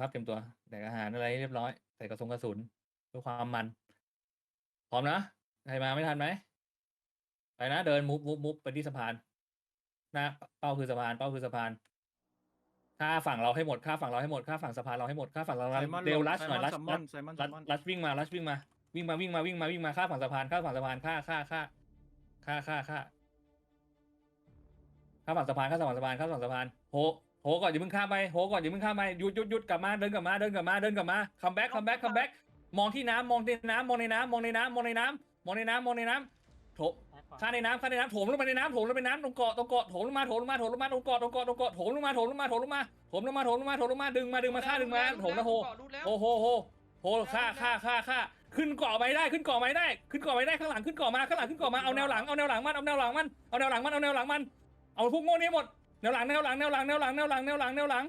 ครับเตรียมตัวแดกอาหารอะไรให้เรียบร้อยใส่กระสุนกระสุนเพื่อความมัน พร้อมนะใครมาไม่ทันไหมไปนะเดินมุบมุบมุบไปที่สะพานหนะเป้าคือสะพานเป้าคือสะพานฆ่าฝั่งเราให้หมดฆ่าฝั่งเราให้หมดฆ่าฝั่งสะพานเราให้หมดฆ่าฝั่งเราไซมอนเร็วลงลัชหน่อยไซลัชมอนไซมอนไซลัชมอนลัชวิ่งมาลัชวิ่งมา วิ่งมาวิ่งมาวิ่งมาวิ่งมาฆ่าฝั่งสะพานฆ่าฝั่งสะพานฆ่าฆ่าฆ่าฆ่าฆ่าฆ่าฆ่าฝั่งสะพานฆ่าฝั่งสะพานฆ่าฝั่งสะพานโห โหก่อนอย่าเพิ่งข้ามไปโหก่อนอย่าเพิ่งข้ามไปหยุดหยุดหยุดกลับมาเดินกลับมาเดินกลับมาเดินกลับมาคัมแบ็กคัมแบ็กคัมแบ็กมองที่น้ำมองในน้ำมองในน้ำมองในน้ำมองในน้ำมองในน้ำมองในน้ำโถข้าในน้ำข้าในน้ำโถมลงไปในน้ำโถมลงไปในน้ำตรงเกาะตรงเกาะโถมลงมาโถมลงมาโถมลงมาตรงเกาะตรงเกาะตรงเกาะโถมลงมาโถมลงมาโถมลงมาโถมลงมาโถมลงมาโถมลงมาดึงมาดึงมาฆ่าดึงมาโถมนะโหโอ้โหโหโหฆ่าฆ่าฆ่าฆ่าขึ้นเกาะไม่ได้ขึ้นเกาะไม่ได้ ขึ้นเกาะไม่ได้ข้างหลังขึ้นเกาะมาข้างหลังขึ้นเกาะมาเอาแนวหลังเอาแนวหลังมันเอาแนวหลังมันเอาแนวหลังมันเอาแนวหลังมันเอาพวกโง่นี้หมด แนวหลังแนวหลังแนวหลังแนวหลังแนวหลังแนวหลังแนวหลัง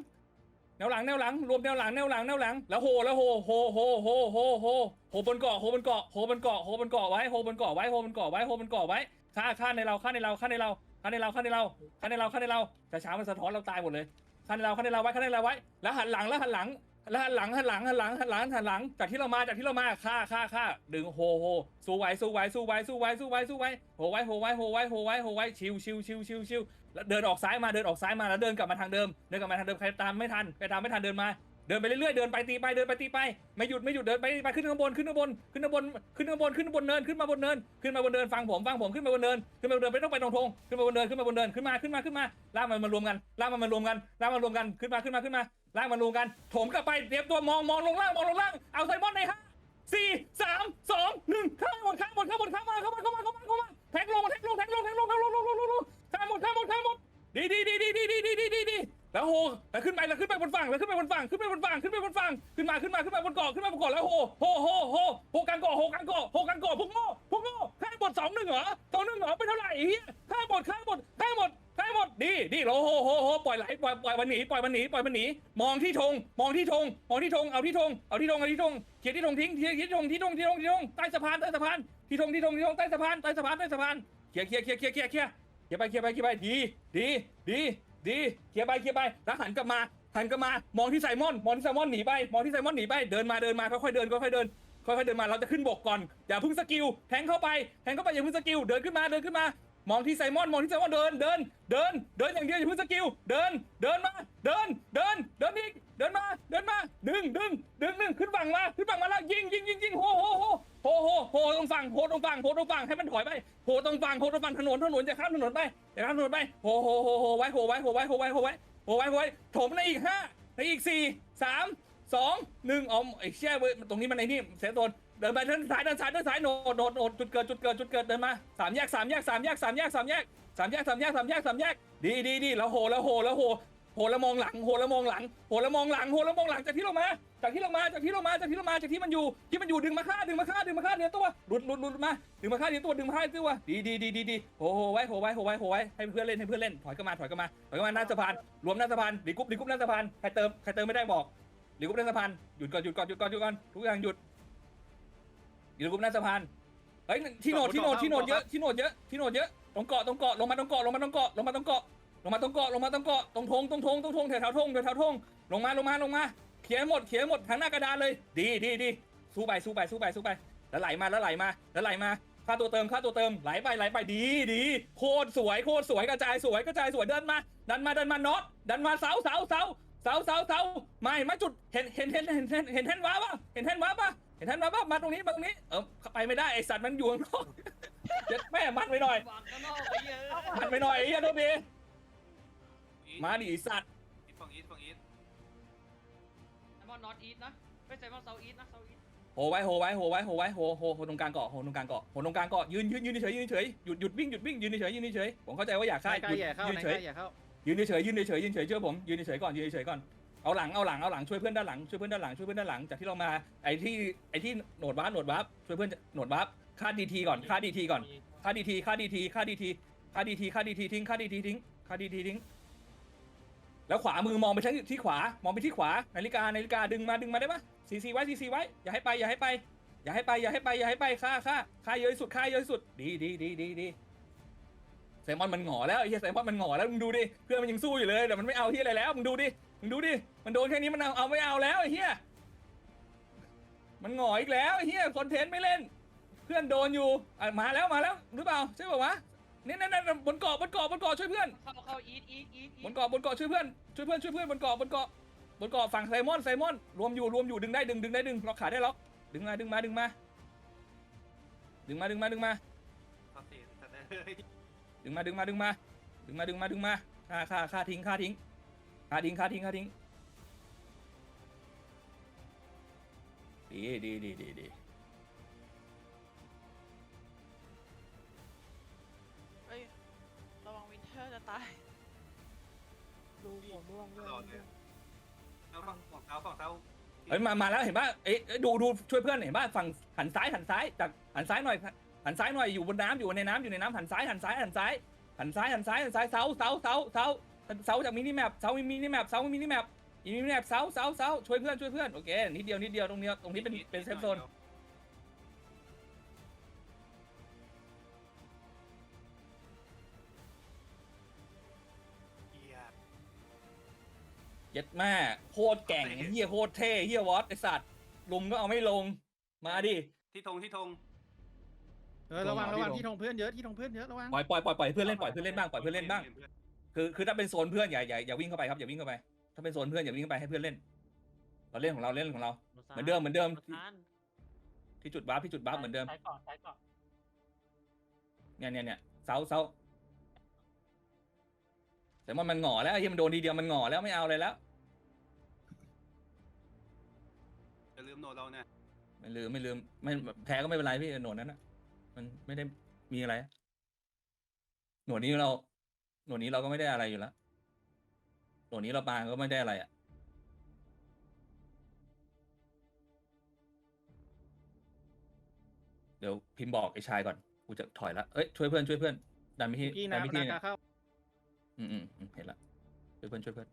แนวหลังแนวหลังรวมแนวหลังแนวหลังแนวหลังแล้วโหแล้วโหโหโหโหโหโหโหบนเกาะโหบนเกาะโหบนเกาะโหบนเกาะไว้โหบนเกาะไว้โหบนเกาะไว้โหบนเกาะไว้ฆ่าฆ่าในเราฆ่าในเราฆ่าในเราฆ่าในเราฆ่าในเราฆ่าในเราฆ่าในเราแต่เช้ามันสะท้อนเราตายหมดเลยฆ่าในเราฆ่าในเราไว้ฆ่าในเราไว้ แล้วหันหลังแล้วหันหลัง แล้วหันหลังหันหลังหันหลังหันหลังหันหลัง จากที่เรามาจากที่เรามาฆ่าฆ่าฆ่าดึงโฮโฮสู้ไว้สู้ไว้สู้ไว้สู้ไว้สู้ไว้สู้ไว้โหไว้โหไว้โหไว้โหไว้โหไว้ชิวชิวชิวชิวชิวแล้วเดินออกซ้ายมาเดินออกซ้ายมาแล้วเดินกลับมาทางเดิมเดินกลับมาทางเดิมใครตามไม่ทันใครตามไม่ทันเดินมา เดินไปเรื่อยๆเดินไปตีไปเดินไปตีไปไม่หยุดไม่หยุดเดินไปไปขึ้นข้างบนขึ้นข้างบนขึ้นข้างบนขึ้นข้างบนขึ้นข้างบนเนินขึ้นมาบนเนินขึ้นมาบนเนินฟังผมฟังผมขึ้นมาบนเนินขึ้นมาบนเนินไม่ต้องไปตรงทงขึ้นมาบนเนินขึ้นมาบนเนินขึ้นมาขึ้นมาขึ้นมาล่ามันมารวมกันล่ามันมารวมกันล่ามันรวมกันขึ้นมาขึ้นมาขึ้นมา ล่ากมันรวมกันโถมกลับไปเตรียมตัวมองมองลงล่างมองลงล่างเอาไซมอนในห้าสี่สามสองหนึ่งข้ามหมดข้ามหมดข้ามหมดข้ามมาข้ามาข้ามาข้ามาข้ามาแทงลงแทงลงแทงลงแทงลงแทงลงลงลงลงลงข้ามหมดข้ามหมดข้ามหมดดีดีดีดีดีดีดีดีดีดีแล้วโหแล้วขึ้นไปแล้วขึ้นไปบนฝั่งแล้วขึ้นไปบนฝั่งขึ้นไปบนฝั่งขึ้นไปบนฝั่งขึ้นมาขึ้นมาขึ้นมาบนเกาะขึ้นมาบนเกาะแล้วโหโหโหโหโหกันเกาะโหกันเกาะโหกันเกาะพวกโง่พวกโง่ข้ามหมดสองหนึ่งเหรอสองหนึ่งเหรอเป็นเท่าไหร่เฮีย หมดดีดีโลโหโหโหปล่อยไหลปล่อยปล่อยมันหนีปล่อยมันหนีปล่อยมันหนีมองที่ธงมองที่ธงมองที่ธงเอาที่ธงเอาที่ธงเอาที่ธงเขียนที่ธงทิ้งเขียนที่ธงที่ธงที่ธงที่ธงใต้สะพานใต้สะพานที่ธงที่ธงที่ธงใต้สะพานใต้สะพานใต้สะพานเขียร์เขียร์เขียร์เขียร์เขียร์เขียร์เขียร์ไปเขียร์ไปเขียร์ไปดีดีดีดีเขียร์ไปเขียร์ไปแล้วหันกลับมาหันกลับมามองที่ไซมอนมองที่ไซมอนหนีไปมองที่ไซมอนหนีไปเดินมาเดินมาค่อยๆเดินค่อยๆเดินค่อยๆเดินมาเราจะขึ้นบกก่อนอย่าพึ่งสกิลแทงเข้าไปแทงเข้าไปอย่าพึ่งสกิลเดินขึ้นมาเดินขึ้นมา มองที่ไซมอนมองที่ไซมอนเดินเดิน เดิน เดินอย่างเดียวอย่าเพึ่งสกิลเดินเดินมา เดินเดินเดินอีกเดินมาเดินมา ดึงดึงดึงดึงขึ้นฝั่งมาขึ้นฝั่งมาแล้วยิงยิงยิงยิงโหโหโหโหโหโหตรงฝั่งโหตรงฝั่งโหตรงฝั่งให้มันถอยไปโหตรงฝั่งโหตรงฝั่งถนนถนนจะข้ามถนนไปจะข้ามถนนไปโหโหโหโหไว้โหไว้โหไว้โหไว้โหไว้โหไว้โหไว้ถมในอีกห้าในอีกสี่สามสองหนึ่งอ๋อไอ้เชี่ยเว้ยตรงนี้มันไอ้นี่เสียโซน เดินไปเดินซ้ายเดินซ้ายเดินซ้ายโหนดโนดโนดจุดเกิดจุดเกิดจุดเกิดเดินมาสามแยกสามแยกสามแยกสามแยกสามแยกสามแยกสามแยกสามแยกสามแยกดีดีดีแล้วโหแล้วโหแล้วโหโหแล้วมองหลังโหแล้วมองหลังโหแล้วมองหลังโหแล้วมองหลังจากที่เรามาจากที่เรามาจากที่เรามาจากที่เรามาจากที่มันอยู่ที่มันอยู่ดึงมาฆ่าดึงมาฆ่าดึงมาฆ่าเนี่ยตัวหลุดหลุดหลุดมาดึงมาฆ่าเนี่ยตัวดึงมาฆ่าเนี่ยตัวดีดีดีดีดีโหโหไว้โหไว้โหไว้โหไว้ให้เพื่อนเล่นให้เพื่อนเล่นถอยกันมาถอยกันมาถอยกันมาหน้าสะพานรวมหน้าสะพานดีกุ๊บดีกุ๊บหน้าสะพานใครเติมใครเติมไม่ได้บอกหรือกรุ๊ปหน้าสะพานหยุดก่อนหยุดก่อนหยุดก่อนหยุดก่อนทุกอย่างหยุด หยุดกรุ๊ปหน้าสะพานเฮ้ยที่โหนดที่โหนดที่โหนดเยอะที่โหนดเยอะที่โหนดเยอะตรงเกาะตรงเกาะลงมาตรงเกาะลงมาตรงเกาะลงมาตรงเกาะลงมาตรงเกาะลงมาตรงเกาะตรงธงตรงธงตรงธงแถวแถวธงแถวแถวธงลงมาลงมาลงมาเขียนหมดเขียนหมดทั้งหน้ากระดานเลย ดีดีดีสู้ไปสู้ไปสู้ไปสู้ไปแล้วไหลมาแล้วไหลมาแล้วไหลมาค่าตัวเติมค่าตัวเติมไหลไปไหลไปดีดีโคตรสวยโคตรสวยกระจายสวยกระจายสวยเดินมา ดันมาดันมาน็อตดันมาเสาเสาเสาเสาเสาเสาไม่ไม่จุดเห็นเห็นเห็นเห็นเห็นเห็นแท่นว้าป่ะเห็นแท่นว้าป่ะ เห็นแท่นว้าป่ะมาตรงนี้มาตรงนี้ เออไปไม่ได้ไอสัตว์มันอยู่ข้างนอกเจ็ดแม่มันไปหน่อย วางข้างนอกไปเยอะมันไปหน่อยไอ้เหี้ยโทษทีมาดิไอ้สัตว์อีทฝั่งอีทฝั่งอีทไซมอนนอตอีทนะไม่ไซมอนเซาอีทนะเซาอีทโหไว้โหไว้โหไว้โหไว้โหโหโหตรงกลางเกาะโหตรงกลางเกาะโหตรงกลางเกาะยืนยืนยืนเฉยยืนเฉยหยุดหยุดวิ่งหยุดวิ่งยืนเฉยยืนเฉยผมเข้าใจว่าอยากฆ่าใกล้หยุดๆอย่าเข้ายืนใกเฉล้ยๆอย่าเข้ายืนเฉยยืนเฉยยืนเฉยเชื่อผมยืนเฉยก่อนยืนเฉยก่อน เอาหลังเอาหลังเอาหลังช่วยเพื่อนด้านหลังช่วยเพื่อนด้านหลังช่วยเพื่อนด้านหลังจากที่เรามาไอ้ที่ไอ้ที่โหนดวาร์ปโหนดวาร์ปช่วยเพื่อนโหนดวาร์ปฆ่าดีทีก่อนฆ่าดีทีก่อนค่าดีทีค่าดีทีค่าดีทีค่าดีทีค่าดีทีทิ้งค่าดีทีทิ้งค่าดีทีทิ้ง แล้วขวามือมองไปที่ที่ขวามองไปที่ขวานาฬิกานาฬิกาดึงมาดึงมาได้ปะซีซีไว้ซีซีไว้อย่าให้ไปอย่าให้ไป อย่าให้ไปอย่าให้ไปอย่าให้ไปค่าค่าค่าเยอะที่สุดค่าเยอะที่สุดดีดีดีดีดีแซมอนมันหงอแล้วไอ้เหี้ยแซมอนมันหงอแล้วมึงดูดิเพื่อนมันยังสู้อยู่เลยแต่มันไม่เอาที่อะไรแล้วมึงดูดิ มึงดูดิ มันโดนแค่นี้มันเอาเอาไม่เอาแล้วไอ้เหี้ย มันหงอยอีกแล้วไอ้เหี้ยคอนเทนต์ไม่เล่น เพื่อนโดนอยู่อะมาแล้วมาแล้วหรือเปล่าใช่ป่าวะเนี่ยนั่นนั่นบนเกาะบนเกาะบนเกาะช่วยเพื่อน เข้าเข้าอีทอีทอีทบนเกาะบนเกาะช่วยเพื่อนช่วยเพื่อนช่วยเพื่อนบนเกาะบนเกาะบนเกาะฝั่งไซมอนไซมอนรวมอยู่รวมอยู่ดึงได้ดึงดึงได้ดึงล็อกขาได้ล็อกดึงมาดึงมาดึงมาดึงมาดึงมาดึงมาเขาเสียแต่เลยดึงมาดึงมาดึงมาดึงมาดึงมาดึงมาฆ่าฆ่าฆ่าทิ้งฆ่าทิ้ง ฆ่าทิ้งฆ่าทิ้งฆ่าทิ้งดีดีดีดีดีเอ้ยระวังวินเทอร์จะตาย ดูหัวม่วงด้วยตลอดเลยเอาฝั่งฝั่งเท้าฝั่งเท้าเฮ้ยมามาแล้วเห็นป่ะเอ๊ะเอ้ยดูดูช่วยเพื่อนเห็นป่ะฝั่งหันซ้ายหันซ้ายจากหันซ้ายหน่อยหันซ้ายหน่อยอยู่บนน้ำอยู่ในน้ำอยู่ในน้ำหันซ้ายหันซ้ายหันซ้ายหันซ้ายหันซ้ายหันซ้ายเสาเสาเสาเสา เสาจากมินิแมปเสามีมินิแมปเสามีมินิแมปมีมินิแมปเสาเสาเสาช่วยเพื่อนช่วยเพื่อนโอเคนิดเดียวนิดเดียวตรงนี้ตรงนี้เป็นเป็นเซฟโซนเกียร์เย็ดแม่โคตรแก่งเฮียโคตรเท่เฮียวอตไอสัตว์ลุมก็เอาไม่ลงมาดิ ที่ธงที่ธงเออระวังลงมาระวังพี่ลงที่ธงเพื่อนเยอะที่ธงเพื่อนเยอะระวังปล่อยปล่อยปล่อยปล่อยให้เพื่อนเล่นปล่อยเพื่อนเล่นบ้างปล่อยเพื่อนเล่นบ้าง คือคือถ้าเป็นโซนเพื่อนอย่าอย่าอย่าวิ่งเข้าไปครับอย่าวิ่งเข้าไป ถ้าเป็นโซนเพื่อนอย่าวิ่งเข้าไปให้เพื่อนเล่น เราเล่นของเราเล่นของเรา เหมือนเดิมเหมือนเดิม ที่ที่จุดบัฟที่จุดบัฟเหมือนเดิมใช้ก่อนใช้ก่อนเนี่ยเนี่ยเนี่ยเซาเซาแต่ว่ามันหงอแล้วไอ้เหี้ยมันโดนทีเดียวมันหงอแล้วไม่เอาเลยแล้ว อย่าลืมโนดเราเนี่ยไม่ลืมไม่ลืมไม่แพ้ก็ไม่เป็นไรพี่หนวดนั้นนะมันไม่ได้มีอะไร หนวดนี้เรา หนวดนี้เราก็ไม่ได้อะไรอยู่แล้วหนวดนี้เราปาก็ไม่ได้อะไรอะ เดี๋ยวพิมพ์บอกไอ้ชายก่อน กูจะถอยละเอ้ยช่วยเพื่อนช่วยเพื่อนดันไปที่พี่ดันะนไปนาที่คาเนี่ยเข้า อืมอืมอืมเห็นละช่วยเพื่อนช่วยเพื่อน